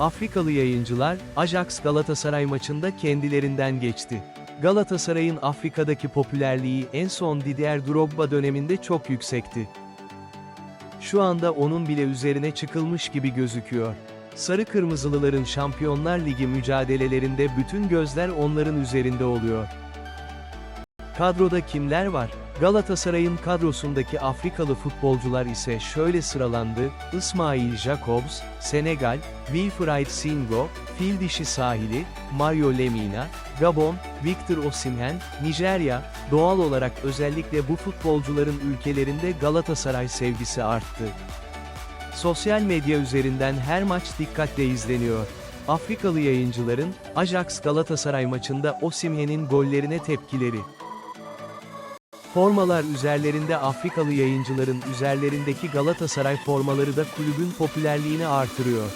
Afrikalı yayıncılar, Ajax Galatasaray maçında kendilerinden geçti. Galatasaray'ın Afrika'daki popülerliği en son Didier Drogba döneminde çok yüksekti. Şu anda onun bile üzerine çıkılmış gibi gözüküyor. Sarı Kırmızılıların Şampiyonlar Ligi mücadelelerinde bütün gözler onların üzerinde oluyor. Kadroda kimler var? Galatasaray'ın kadrosundaki Afrikalı futbolcular ise şöyle sıralandı, İsmail Jacobs, Senegal, Wilfried Singo, Fil Dişi Sahili, Mario Lemina, Gabon, Victor Osimhen, Nijerya, doğal olarak özellikle bu futbolcuların ülkelerinde Galatasaray sevgisi arttı. Sosyal medya üzerinden her maç dikkatle izleniyor. Afrikalı yayıncıların, Ajax Galatasaray maçında Osimhen'in gollerine tepkileri. Formalar üzerlerinde Afrikalı yayıncıların üzerlerindeki Galatasaray formaları da kulübün popülerliğini artırıyor.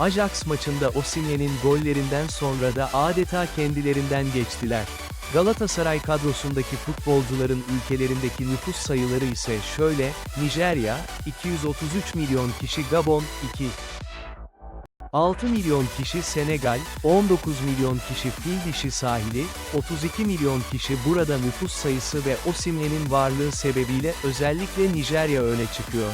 Ajax maçında Osimhen'in gollerinden sonra da adeta kendilerinden geçtiler. Galatasaray kadrosundaki futbolcuların ülkelerindeki nüfus sayıları ise şöyle, Nijerya, 233 milyon kişi Gabon, 2. 6 milyon kişi Senegal, 19 milyon kişi Fil Dişi Sahili, 32 milyon kişi burada nüfus sayısı ve Osimhen'in varlığı sebebiyle özellikle Nijerya öne çıkıyor.